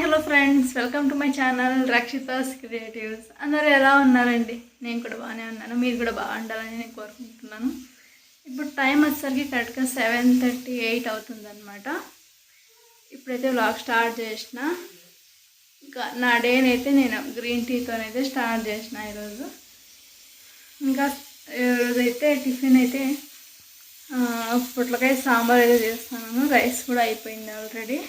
Hello friends. Welcome to my channel Rakshita's creatives. అందరూ ఎలా ఉన్నారండి? నేను కూడా బాగానే ఉన్నాను. మీరు కూడా బాగుండాలని నేను కోరుకుంటున్నాను. ఇప్పుడు టైం వచ్చేసరికి కరెక్ట్గా సెవెన్ థర్టీ ఎయిట్ అవుతుందన్నమాట. ఇప్పుడైతే వ్లాగ్ స్టార్ట్ చేసిన. ఇంకా నా డేనైతే నేను గ్రీన్ టీతోనైతే స్టార్ట్ చేసిన ఈరోజు. ఇంకా ఈరోజైతే టిఫిన్ అయితే పొట్లకాయ సాంబార్ అయితే చేస్తున్నాను. రైస్ కూడా అయిపోయింది ఆల్రెడీ.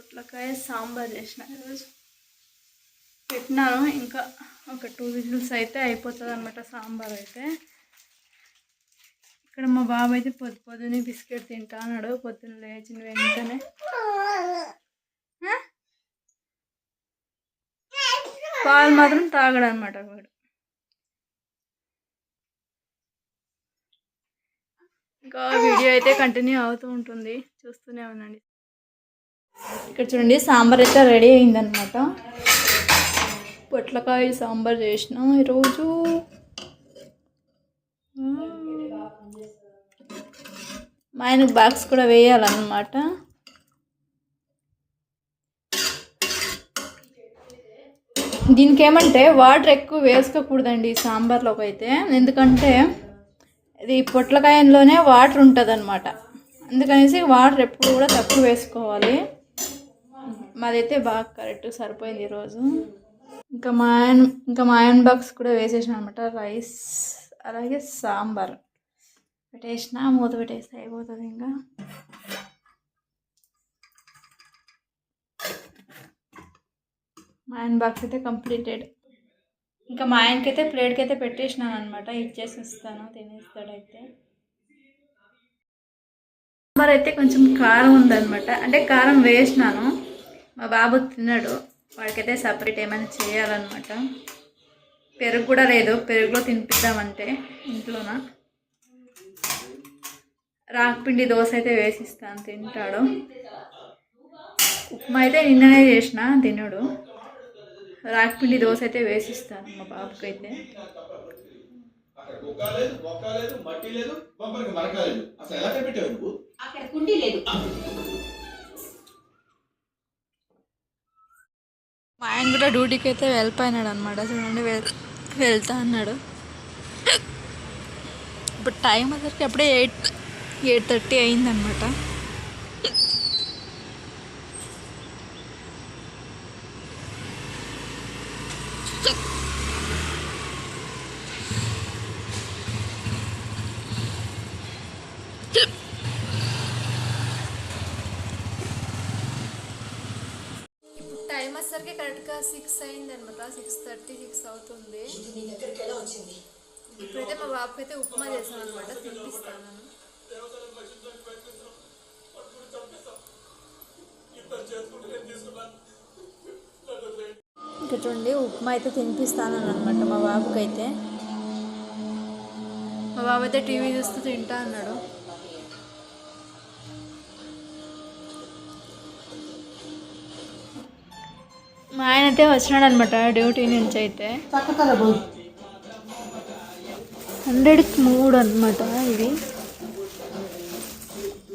పొట్లకాయ సాంబార్ చేసిన ఈరోజు. పెట్టినాను ఇంకా ఒక టూ విజిల్స్ అయితే అయిపోతుంది అనమాట సాంబార్ అయితే. ఇక్కడ మా బాబు అయితే పొద్దు పొద్దునే బిస్కెట్ తింటా అన్నాడు పొద్దున్న లేచిన వెంటనే. పాలు మాత్రం తాగడు అనమాట వాడు. ఇంకా వీడియో అయితే కంటిన్యూ అవుతూ ఉంటుంది. చూస్తూనే ఉండండి. ఇక్కడ చూడండి సాంబార్ అయితే రెడీ అయిందనమాట. పొట్లకాయ సాంబార్ చేసినాం ఈరోజు. మా ఆయనకు బాక్స్ కూడా వేయాలన్నమాట. దీనికి ఏమంటే వాటర్ ఎక్కువ వేసుకోకూడదండి ఈ సాంబార్లోకి అయితే. ఎందుకంటే ఇది పొట్లకాయలోనే వాటర్ ఉంటుంది అనమాట అందుకనేసి వాటర్ ఎప్పుడు కూడా తక్కువ వేసుకోవాలి. మాదైతే బాగా కరెక్ట్ సరిపోయింది ఈరోజు ఇంకా మా ఆయన ఇంకా మా ఆయన బాక్స్ కూడా వేసేసిన అనమాట. రైస్ అలాగే సాంబార్. పెట్టేసిన మూత పెట్టేస్తే అయిపోతుంది ఇంకా. మా ఆయన బాక్స్ అయితే కంప్లీటెడ్. ఇంకా మా ఆయనకైతే ప్లేట్కి అయితే పెట్టేసినాను అనమాట. ఇచ్చేసి ఇస్తాను తినేస్తాడైతే. సాంబార్ అయితే కొంచెం కారం ఉందన్నమాట. అంటే కారం వేసినాను. మా బాబు తిన్నాడు. వాడికైతే సపరేట్ ఏమైనా చేయాలన్నమాట. పెరుగు కూడా లేదు. పెరుగులో తినిపిద్దామంటే ఇంట్లోన? రాగిపిండి దోశ అయితే వేసిస్తాను. తింటాడు. ఉప్మా అయితే నిన్ననే చేసిన తినడు. రాగిపిండి దోశ అయితే వేసిస్తాను మా బాబుకి అయితే కుండీ లేదు బొక్క లేదు మట్టి లేదు బొమ్మరికి మరక లేదు అసలు ఎలా కనిపెట్టావు నువ్వు అక్కడ కుండీ లేదు మా ఆయన కూడా డ్యూటీకి అయితే వెళ్ళిపోయినాడు అనమాట చూడండి వెల్ వెళ్తా అన్నాడు. ఇప్పుడు టైం వచ్చరికి అప్పుడే ఎయిట్ ఎయిట్ థర్టీ అయిందనమాట టైం కరెక్ట్గా సిక్స్ అయింది అనమాట సిక్స్ థర్టీ సిక్స్ అవుతుంది. ఇప్పుడైతే మా బాబుకి అయితే ఉప్మా చేశాను అనమాట తినిపిస్తాను. ఇంకా చూడండి ఉప్మా అయితే తినిపిస్తాను అనమాట మా బాబుకి అయితే మా బాబు అయితే టీవీ చూస్తూ తింటా అన్నాడు. మా ఆయన అయితే వచ్చినాడు అనమాట డ్యూటీ నుంచి అయితే. హండ్రెడ్కి మూడు అనమాట ఇవి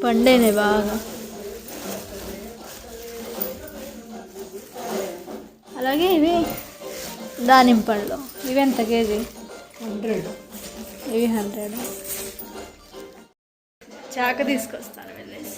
పండేనే బాగా. అలాగే ఇవి దానిమ్మ పళ్ళు ఇవి ఎంత కేజీ? హండ్రెడ్. ఇవి హండ్రెడ్. చాక తీసుకొస్తాను వెళ్ళేసి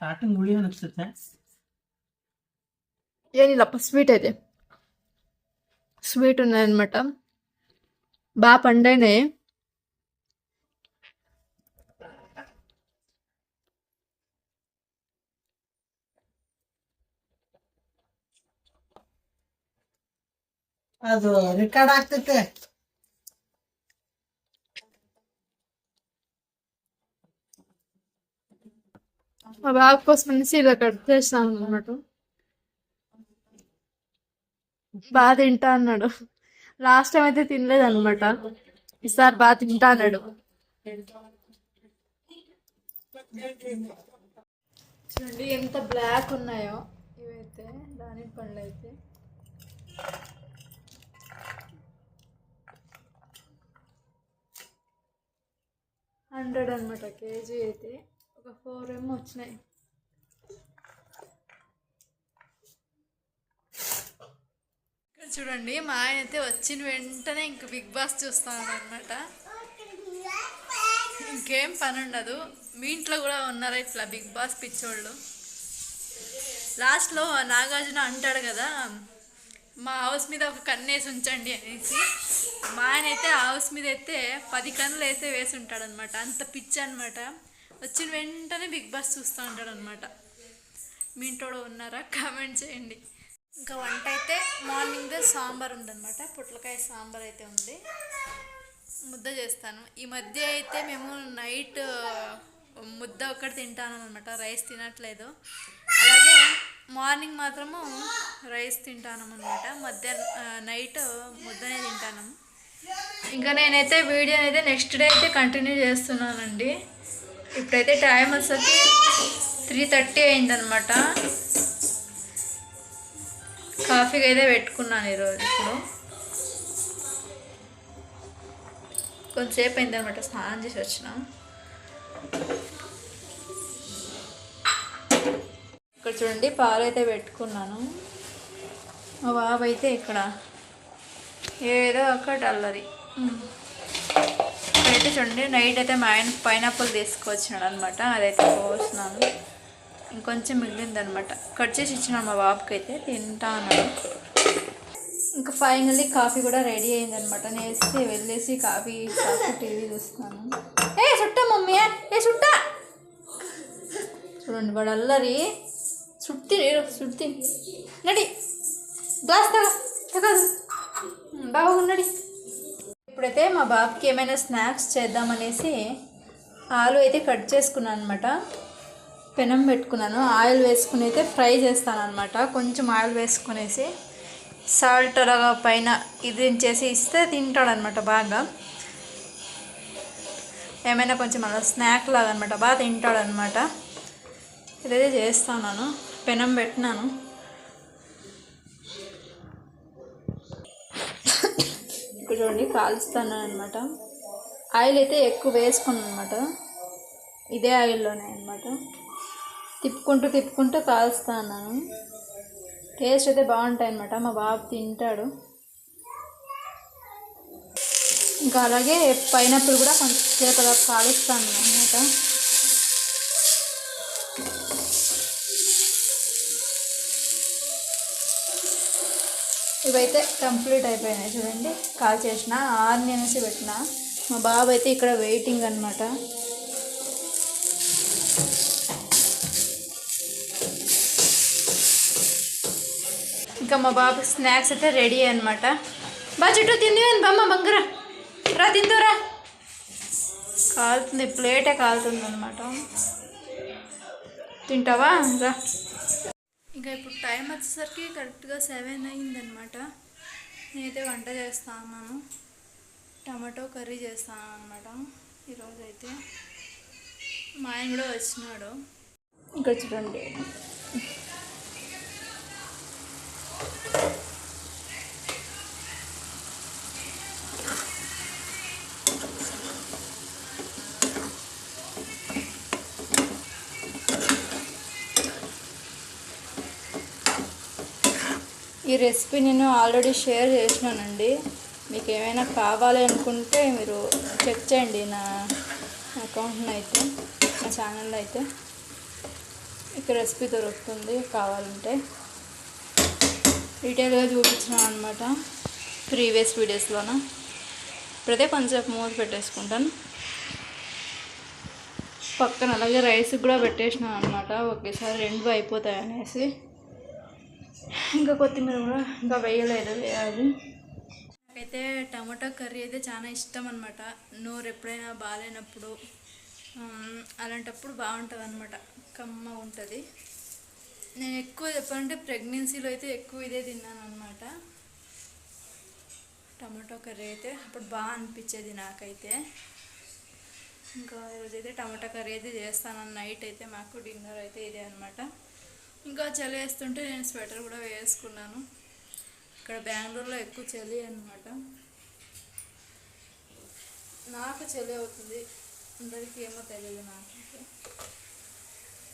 ಸ್ಟಾರ್ಟಿಂಗ್ ಹುಳಿ ಅನಿಸುತ್ತೆ ಏನಿಲ್ಲಪ್ಪ ಸ್ವೀಟ್ ಐತೆ స్వీట్ ఉన్నాయన్నమాట బాగా పండైనాయి ಅದು రికార్డ్ ಆಗ್ತೈತೆ మా బాబు కోసం అనేసి ఇలా కట్ చేస్తాను అనమాట బాగా తింటా అన్నాడు. లాస్ట్ టైం అయితే తినలేదు అనమాట ఈసారి బాగా తింటా అన్నాడు. చూడండి ఎంత బ్లాక్ ఉన్నాయో. ఇవైతే దాని పండ్లు అయితే. హండ్రెడ్ అనమాట కేజీ అయితే. ఒక ఫోర్ ఏమో వచ్చినాయి చూడండి మా ఆయన అయితే వచ్చిన వెంటనే ఇంక బిగ్ బాస్ చూస్తాను అనమాట ఇంకేం పని ఉండదు మీ ఇంట్లో కూడా ఉన్నారా ఇట్లా బిగ్ బాస్ పిచ్చోళ్ళు? లాస్ట్లో నాగార్జున అంటాడు కదా మా హౌస్ మీద ఒక కన్నేసి ఉంచండి అనేసి. మా ఆయన అయితే హౌస్ మీద అయితే పది కన్నులు అయితే వేసి ఉంటాడు అనమాట అంత పిచ్చి అనమాట వచ్చిన వెంటనే బిగ్ బాస్ చూస్తూ ఉంటాడు అనమాట మీ ఇంట్లో ఉన్నారా? కామెంట్ చేయండి. ఇంకా వంట అయితే మార్నింగ్దే సాంబార్ ఉందన్నమాట. పుట్లకాయ సాంబార్ అయితే ఉంది. ముద్ద చేస్తాను. ఈ మధ్య అయితే మేము నైట్ ముద్ద ఒక్కటి తింటాను అనమాట రైస్ తినట్లేదు. అలాగే మార్నింగ్ మాత్రము రైస్ తింటాను అనమాట మధ్యాహ్నం నైట్ ముద్దనే తింటాను. ఇంకా నేనైతే వీడియో అయితే నెక్స్ట్ డే అయితే కంటిన్యూ చేస్తున్నానండి. ఇప్పుడైతే టైం వచ్చేసరికి త్రీ థర్టీ అయిందనమాట కాఫీకి అయితే పెట్టుకున్నాను ఈరోజు ఇప్పుడు. కొంతసేపు అయిందనమాట స్నానం చేసి వచ్చినాం. ఇక్కడ చూడండి పాలు అయితే పెట్టుకున్నాను. మా బాబు అయితే ఇక్కడ. ఏదో అక్కడ అల్లరి. అయితే చూడండి నైట్ అయితే మా ఆయన పైనాపిల్ తీసుకొచ్చినాడు అనమాట అదైతే కోసినాను ఇంకొంచెం మిగిలిందనమాట. కట్ చేసి ఇచ్చినాను మా బాబుకి అయితే తింటా ఇంకా ఫైనల్లీ కాఫీ కూడా రెడీ అయిందనమాట. నేసి వెళ్ళేసి కాఫీ కాఫీ టీవీ చూస్తాను ఏ చుట్టా మమ్మీ ఏ చుట్టా చూడండి వాడు అల్లరి. చుట్టి చుట్టి నడి గ్లాస్ తగ తగదు బాగున్నడి ఇప్పుడైతే మా బాబుకి ఏమైనా స్నాక్స్ చేద్దామనేసి ఆలు అయితే కట్ చేసుకున్నాను అనమాట పెనం పెట్టుకున్నాను. ఆయిల్ వేసుకుని అయితే ఫ్రై చేస్తాను అనమాట కొంచెం ఆయిల్ వేసుకునేసి సాల్ట్ అలాగా పైన ఇది చేసి ఇస్తే తింటాడనమాట బాగా. ఏమైనా కొంచెం అలా స్నాక్ లాగా అనమాట బాగా తింటాడనమాట ఇదైతే చేస్తాను పెనం పెట్టినాను. ఇక్కడ చూడండి కాల్స్తాను అనమాట ఆయిల్ అయితే ఎక్కువ వేసుకున్నాను అనమాట ఇదే ఆయిల్లోనే అనమాట తిప్పుకుంటూ తిప్పుకుంటూ కాల్స్తాను. టేస్ట్ అయితే బాగుంటాయి అనమాట మా బాబు తింటాడు. ఇంకా అలాగే పైనాపిల్ కూడా కొంచెం సేపు అలా కాలుస్తాను అనమాట ఇవైతే కంప్లీట్ అయిపోయినాయి చూడండి. కాల్ చేసిన ఆనియన్స్ పెట్టిన. మా బాబు అయితే ఇక్కడ వెయిటింగ్ అనమాట ఇంకా మా బాబు స్నాక్స్ అయితే రెడీ అనమాట బా చుట్టూ తింది బామ్మ బంగరా. రా తిందురా కాలుతుంది ప్లేటే కాలుతుంది అనమాట తింటావా? రా. ఇంకా ఇప్పుడు టైం వచ్చేసరికి కరెక్ట్గా సెవెన్ అయిందనమాట నేనైతే వంట చేస్తా ఉన్నాను. టమాటో కర్రీ చేస్తాను అనమాట ఈరోజు అయితే మా ఆయన కూడా వచ్చినాడు. ఇక్కడ చూడండి. ఈ రెసిపీ నేను ఆల్రెడీ షేర్ చేసినానండి. మీకు ఏమైనా కావాలి అనుకుంటే మీరు చెక్ చేయండి నా అకౌంట్ని అయితే నా ఛానల్లో అయితే మీకు రెసిపీ దొరుకుతుంది కావాలంటే. డీటెయిల్గా చూపించాను అనమాట ప్రీవియస్ వీడియోస్లోన. ఇప్పుడైతే కొంచెంసేపు మూత పెట్టేసుకుంటాను. పక్కన అలాగే రైస్ కూడా పెట్టేసినాను అనమాట ఒకేసారి రెండు అయిపోతాయి అనేసి ఇంకా కొత్తిమీర కూడా ఇంకా వేయలేదు వేయాలి. నాకైతే టమాటా కర్రీ అయితే చాలా ఇష్టం అనమాట నోరు ఎప్పుడైనా బాగాలేనప్పుడు అలాంటప్పుడు బాగుంటుంది అనమాట కమ్మ ఉంటుంది. నేను ఎక్కువ చెప్పాలంటే ప్రెగ్నెన్సీలో అయితే ఎక్కువ ఇదే తిన్నాను అనమాట టమాటో కర్రీ అయితే అప్పుడు బాగా అనిపించేది నాకైతే. ఇంకా ఈరోజైతే టమాటా కర్రీ అయితే చేస్తాను. నైట్ అయితే మాకు డిన్నర్ అయితే ఇదే అనమాట ఇంకా చలి వేస్తుంటే నేను స్వెటర్ కూడా వేసుకున్నాను. ఇక్కడ బెంగళూరులో ఎక్కువ చలి అనమాట నాకు చలి అవుతుంది. అందరికీ ఏమో తెలియదు నాకు.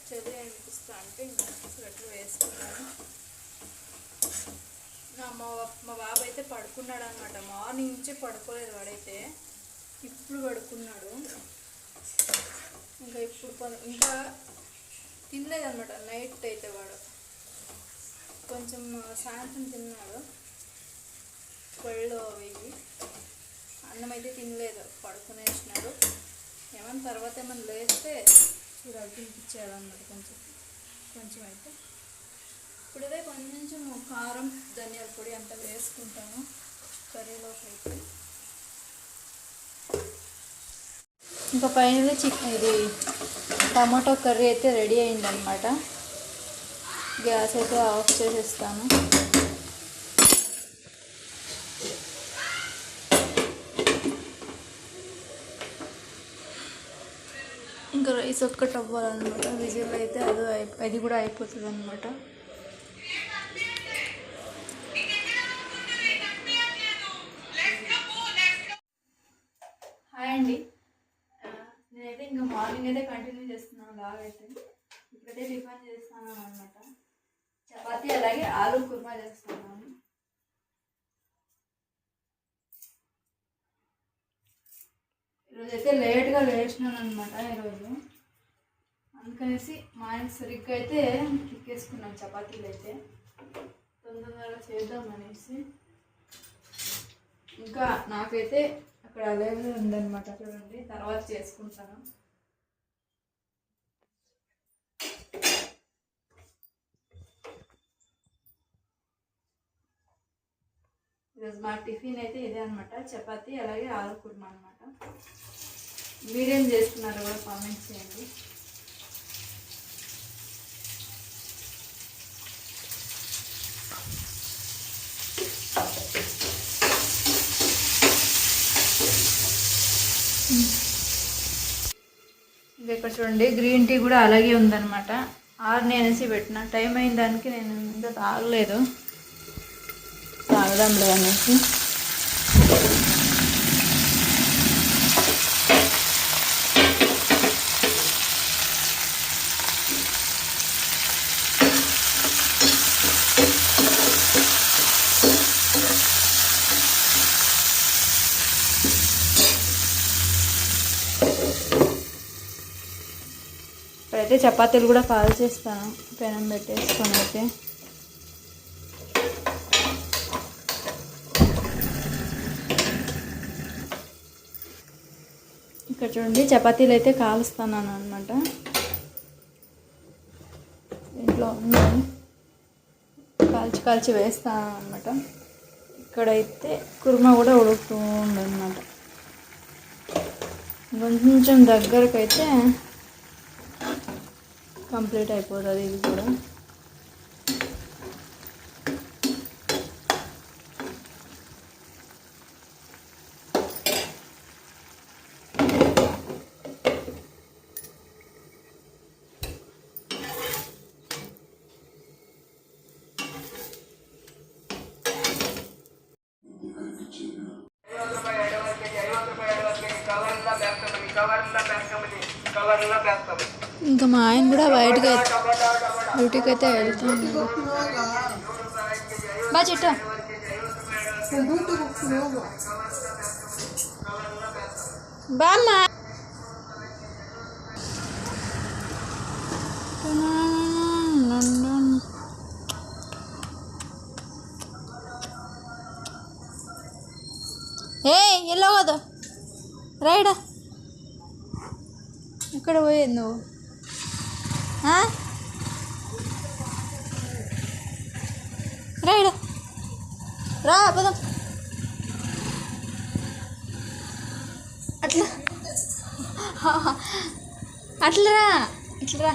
చలి అనిపిస్తా అంటే ఇంకా స్వెటర్ వేసుకున్నాను. నా మా మా బాబు అయితే పడుకున్నాడు అనమాట మార్నింగ్ నుంచి పడుకోలేదు వాడైతే. ఇప్పుడు పడుకున్నాడు. ఇంకా ఇప్పుడు ఇంకా తినలేదనమాట నైట్ అయితే వాడు. కొంచెం సాయంత్రం తిన్నాడు. పళ్ళు వెయ్యి. అన్నం అయితే తినలేదు. పడుకునేసినాడు ఏమన్నా తర్వాత ఏమైనా లేస్తే చూడాలి తినిపించాడు అన్నమాట కొంచెం. కొంచెం అయితే. ఇప్పుడైతే కొంచెం కారం ధనియాల పొడి అంతా వేసుకుంటాను కర్రీలోకి అయితే. ఇంకా పైన చికెన్ ఇది టమాటో కర్రీ అయితే రెడీ అయిందనమాట గ్యాస్ అయితే ఆఫ్ చేసేస్తాను. ఇంకా రైస్ ఒక్కటి అవ్వాలన్నమాట. విజిల్ అయితే అది అది కూడా అయిపోతుంది అనమాట హాయ్ అండి. నేనైతే ఇంకా మార్నింగ్ అయితే కంటిన్యూ లాగ్ అయితే ఇప్పుడైతే టిఫిన్ చేస్తాను అనమాట చపాతీ అలాగే ఆలు కుర్మా చేస్తున్నాను. ఈరోజైతే లేట్గా లేచినాను అనమాట ఈరోజు. అందుకనేసి మా ఆయన సరిగ్గా అయితే తిక్కేసుకున్నాం చపాతీలు అయితే తొందరగా చేద్దాం అనేసి ఇంకా నాకైతే అక్కడ అలాగే ఉందన్నమాట చూడండి. తర్వాత చేసుకుంటాను. ఈరోజు మా టిఫిన్ అయితే ఇదే అనమాట చపాతి అలాగే ఆలు కుర్మా అనమాట మీరేం చేస్తున్నారో కూడా కామెంట్ చేయండి. ఇది ఇక్కడ చూడండి గ్రీన్ టీ కూడా అలాగే ఉందన్నమాట. ఆరు అనేసి పెట్టిన. టైం అయిన దానికి నేను ఇంకా తాగలేదు. తాగదాంలే అనేసి అయితే చపాతీలు కూడా కాల్ చేస్తాను. పెనం పెట్టేసుకొని అయితే. ఇక్కడ చూడండి చపాతీలు అయితే కాలుస్తాను అనమాట ఇంట్లో ఉన్నాను కాల్చి కాల్చి వేస్తాను అనమాట ఇక్కడైతే కుర్మా కూడా ఉడుకుతూ ఉందన్నమాట. కొంచెం దగ్గరకైతే కంప్లీట్ అయిపోతుంది ఇది కూడా. ఇంకా మా ఆయన కూడా బయటకు డ్యూటీకి అయితే వెళ్తున్నాడు. బా చెట్ట. బామ్మా ఏ ఎల్లో కదా రైడా. ఎక్కడ పోయేది నువ్వు? ఆ? రా పదం. అట్లా. అట్లా రా. ఇట్లా రా.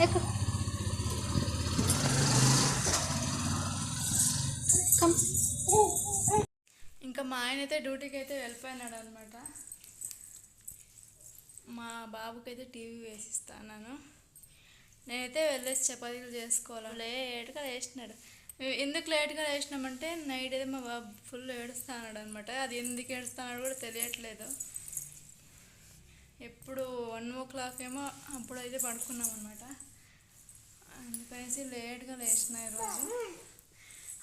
ఎక్కు. ఇంకా మా ఆయన అయితే డ్యూటీకి అయితే వెళ్ళిపోయినాడు అనమాట మా బాబుకైతే టీవీ వేసిస్తాను నేనైతే వెళ్ళేసి చపాతీలు చేసుకోవాలి? లేట్గా వేసినాడు ఎందుకు లేట్గా వేసినామంటే నైట్ అయితే మా బాబు ఫుల్ ఏడుస్తున్నాడు అనమాట అది ఎందుకు ఏడుస్తున్నాడు కూడా తెలియట్లేదు. ఎప్పుడు వన్ ఓ క్లాక్ ఏమో అప్పుడైతే పడుకున్నాం అనమాట అందుకనేసి లేట్గా లేచిన ఈరోజు.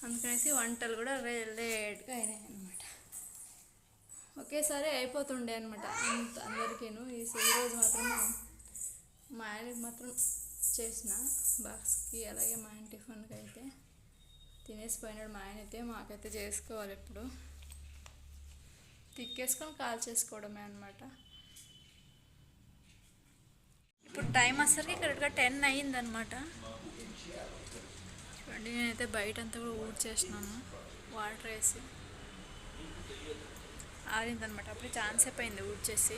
అందుకనేసి వంటలు కూడా రే- లేట్గా అయినాయి అనమాట ఒకేసారి అయిపోతుండే అనమాట అంత అందరికీను. ఈ ఈరోజు మాత్రం మా ఆయనకి మాత్రం చేసిన బాక్స్కి అలాగే మా ఆయన టిఫిన్కి అయితే తినేసి పోయినాడు మా ఆయన అయితే మాకైతే చేసుకోవాలి ఇప్పుడు. తిక్కేసుకొని కాల్ చేసుకోవడమే అనమాట ఇప్పుడు టైం అసలుకి కరెక్ట్గా టెన్ అయ్యిందనమాట చూడండి నేనైతే బయట అంతా కూడా ఊడ్ చేసినాను వాటర్ వేసి. ఆరిందనమాట అప్పుడు ఛాన్స్ అయిపోయింది ఊడ్చేసి చేసి.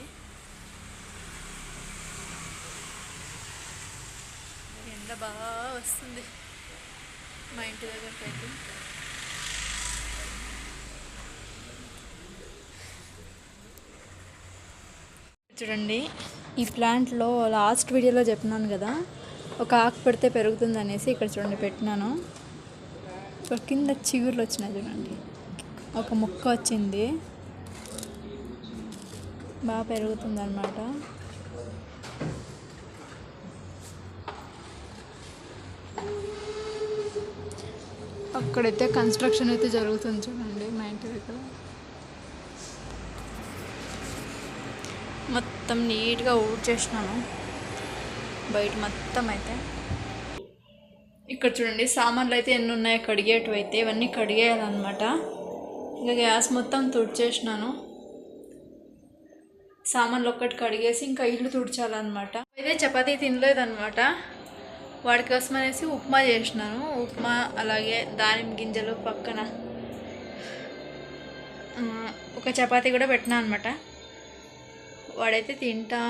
బాగా వస్తుంది. మా ఇంటి దగ్గరికి అయితే చూడండి ఈ ప్లాంట్లో లాస్ట్ వీడియోలో చెప్పినాను కదా ఒక ఆకు పెడితే పెరుగుతుంది అనేసి ఇక్కడ చూడండి పెట్టినాను. కింద చిగుర్లు వచ్చినాయి చూడండి. ఒక మొక్క వచ్చింది. బాగా పెరుగుతుంది అనమాట అక్కడైతే కన్స్ట్రక్షన్ అయితే జరుగుతుంది చూడండి మా ఇంటి దగ్గర. మొత్తం నీట్గా ఊడ్చేసినాను బయట మొత్తం అయితే. ఇక్కడ చూడండి సామాన్లు అయితే ఎన్ని ఉన్నాయో కడిగేటివి అయితే. ఇవన్నీ కడిగేయాలన్నమాట. ఇంకా గ్యాస్ మొత్తం తుడిచేసినాను. సామాన్లు ఒక్కటి కడిగేసి ఇంకా ఇల్లు తుడిచాలన్నమాట. అయితే చపాతీ తినలేదన్నమాట. వాడి కోసం అనేసి ఉప్మా చేసినాను. ఉప్మా అలాగే దానిమ్మ గింజలు పక్కన ఒక చపాతీ కూడా పెట్టినా అనమాట వాడైతే తింటా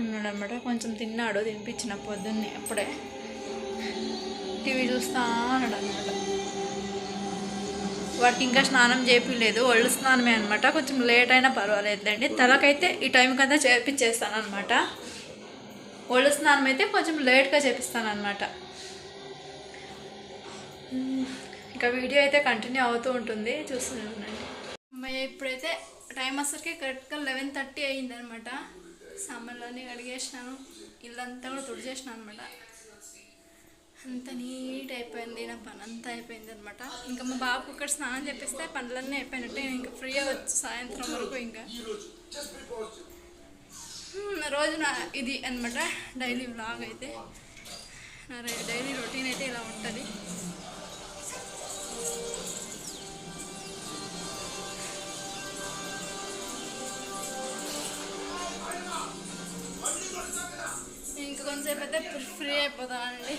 ఉన్నాడు అనమాట కొంచెం తిన్నాడు తినిపించిన పొద్దున్నే అప్పుడే. టీవీ చూస్తా అన్నాడు అనమాట వాడికి ఇంకా స్నానం చేయలేదు ఒళ్ళు స్నానమే అనమాట కొంచెం లేట్ అయినా పర్వాలేదులేండి. తలకైతే ఈ టైంకి అంతా చేపించేస్తాను అనమాట ఒళ్ళు స్నానం అయితే కొంచెం లేట్గా చేపిస్తాను అనమాట ఇంకా వీడియో అయితే కంటిన్యూ అవుతూ ఉంటుంది. చూస్తూనే అమ్మాయి ఇప్పుడైతే టైం అసలుకి కరెక్ట్గా లెవెన్ థర్టీ అయ్యింది అనమాట సామాన్లన్నీ కడిగేసినాను. ఇల్లంతా కూడా తుడిచేసినాను అనమాట అంత నీట్ అయిపోయింది నా పని అంతా అయిపోయింది అనమాట ఇంకా మా బాబు ఇక్కడ స్నానం చేపిస్తే పనులన్నీ అయిపోయినట్టే. నేను ఇంకా ఫ్రీగా వచ్చు సాయంత్రం వరకు ఇంకా. రోజున ఇది అనమాట డైలీ వ్లాగ్ అయితే. నా డైలీ రొటీన్ అయితే ఇలా ఉంటుంది. ఇంక కొంచెంసేపు అయితే ఫ్రీ అయిపోతామండి